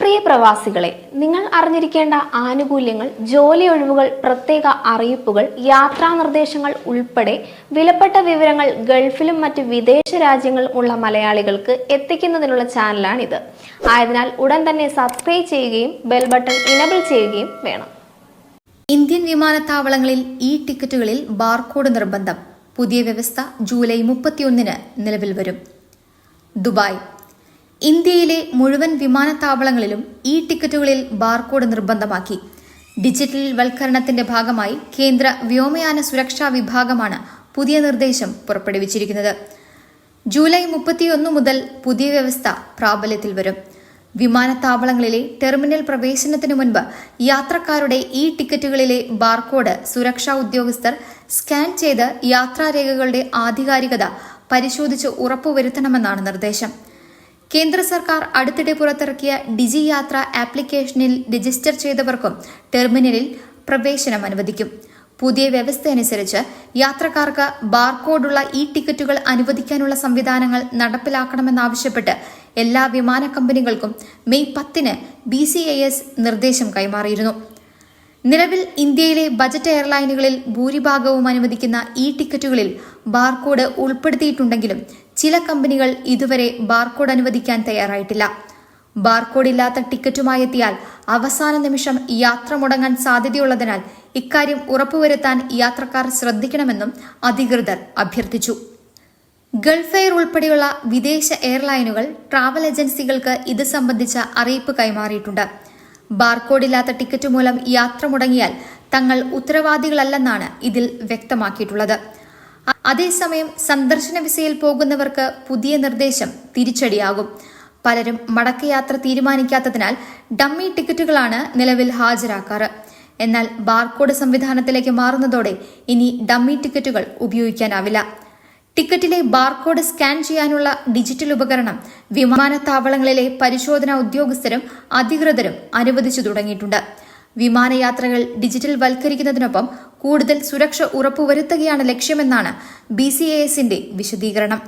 പ്രിയ പ്രവാസികളെ നിങ്ങൾ അറിഞ്ഞിരിക്കേണ്ട ആനുകൂല്യങ്ങൾ ജോലി ഒഴിവുകൾ പ്രത്യേക അറിയിപ്പുകൾ യാത്രാ നിർദ്ദേശങ്ങൾ ഉൾപ്പെടെ വിലപ്പെട്ട വിവരങ്ങൾ ഗൾഫിലും മറ്റ് വിദേശ രാജ്യങ്ങളിലും ഉള്ള മലയാളികൾക്ക് എത്തിക്കുന്നതിനുള്ള ചാനലാണിത്. ആയതിനാൽ ഉടൻ തന്നെ സബ്സ്ക്രൈബ് ചെയ്യുകയും ബെൽ ബട്ടൺ ഇനബിൾ ചെയ്യുകയും വേണം. ഇന്ത്യൻ വിമാനത്താവളങ്ങളിൽ ഇ ടിക്കറ്റുകളിൽ ബാർകോഡ് നിർബന്ധം. പുതിയ വ്യവസ്ഥ ജൂലൈ മുപ്പത്തിയൊന്നിന് നിലവിൽ വരും. ദുബായ് ഇന്ത്യയിലെ മുഴുവൻ വിമാനത്താവളങ്ങളിലും ഈ ടിക്കറ്റുകളിൽ ബാർകോഡ് നിർബന്ധമാക്കി. ഡിജിറ്റൽ വൽക്കരണത്തിന്റെ ഭാഗമായി കേന്ദ്ര വ്യോമയാന സുരക്ഷാ വിഭാഗമാണ് പുതിയ നിർദ്ദേശം പുറപ്പെടുവിച്ചിരിക്കുന്നത്. ജൂലൈ മുപ്പത്തിയൊന്ന് മുതൽ പുതിയ വ്യവസ്ഥ പ്രാബല്യത്തിൽ വരും. വിമാനത്താവളങ്ങളിലെ ടെർമിനൽ പ്രവേശനത്തിനു മുൻപ് യാത്രക്കാരുടെ ഈ ടിക്കറ്റുകളിലെ ബാർകോഡ് സുരക്ഷാ ഉദ്യോഗസ്ഥർ സ്കാൻ ചെയ്ത് യാത്രാരേഖകളുടെ ആധികാരികത പരിശോധിച്ച് ഉറപ്പുവരുത്തണമെന്നാണ് നിർദ്ദേശം. കേന്ദ്ര സർക്കാർ അടുത്തിടെ പുറത്തിറക്കിയ ഡിജി യാത്ര ആപ്ലിക്കേഷനിൽ രജിസ്റ്റർ ചെയ്തവർക്കും ടെർമിനലിൽ പ്രവേശനം അനുവദിക്കും. പുതിയ വ്യവസ്ഥ അനുസരിച്ച് യാത്രക്കാർക്ക് ബാർകോഡുള്ള ഇ ടിക്കറ്റുകൾ അനുവദിക്കാനുള്ള സംവിധാനങ്ങൾ നടപ്പിലാക്കണമെന്നാവശ്യപ്പെട്ട് എല്ലാ വിമാന കമ്പനികൾക്കും മെയ് പത്തിന് ബി നിർദ്ദേശം കൈമാറിയിരുന്നു. നിലവിൽ ഇന്ത്യയിലെ ബജറ്റ് എയർലൈനുകളിൽ ഭൂരിഭാഗവും അനുവദിക്കുന്ന ഈ ടിക്കറ്റുകളിൽ ബാർകോഡ് ഉൾപ്പെടുത്തിയിട്ടുണ്ടെങ്കിലും ചില കമ്പനികൾ ഇതുവരെ ബാർകോഡ് അനുവദിക്കാൻ തയ്യാറായിട്ടില്ല. ബാർകോഡ് ഇല്ലാത്ത ടിക്കറ്റുമായി എത്തിയാൽ അവസാന നിമിഷം യാത്ര മുടങ്ങാൻ സാധ്യതയുള്ളതിനാൽ ഇക്കാര്യം ഉറപ്പുവരുത്താൻ യാത്രക്കാർ ശ്രദ്ധിക്കണമെന്നും അധികൃതർ അഭ്യർത്ഥിച്ചു. ഗൾഫ് എയർ ഉൾപ്പെടെയുള്ള വിദേശ എയർലൈനുകൾ ട്രാവൽ ഏജൻസികൾക്ക് ഇത് സംബന്ധിച്ച അറിയിപ്പ് കൈമാറിയിട്ടുണ്ട്. ബാർകോഡില്ലാത്ത ടിക്കറ്റ് മൂലം യാത്ര മുടങ്ങിയാൽ തങ്ങൾ ഉത്തരവാദികളല്ലെന്നാണ് ഇതിൽ വ്യക്തമാക്കിയിട്ടുള്ളത്. അതേസമയം സന്ദർശന വിസയിൽ പോകുന്നവർക്ക് പുതിയ നിർദ്ദേശം തിരിച്ചടിയാകും. പലരും മടക്കയാത്ര തീരുമാനിക്കാത്തതിനാൽ ഡമ്മി ടിക്കറ്റുകളാണ് നിലവിൽ ഹാജരാക്കാറ്. എന്നാൽ ബാർകോഡ് സംവിധാനത്തിലേക്ക് മാറുന്നതോടെ ഇനി ഡമ്മി ടിക്കറ്റുകൾ ഉപയോഗിക്കാനാവില്ല. ടിക്കറ്റിലെ ബാർകോഡ് സ്കാൻ ചെയ്യാനുള്ള ഡിജിറ്റൽ ഉപകരണം വിമാനത്താവളങ്ങളിലെ പരിശോധനാ ഉദ്യോഗസ്ഥരും അധികൃതരും അനുവദിച്ചു തുടങ്ങിയിട്ടുണ്ട്. വിമാനയാത്രകൾ ഡിജിറ്റൽ വൽക്കരിക്കുന്നതിനൊപ്പം കൂടുതൽ സുരക്ഷ ഉറപ്പുവരുത്തുകയാണ് ലക്ഷ്യമെന്നാണ് ബി സി എ എസിന്റെ വിശദീകരണം.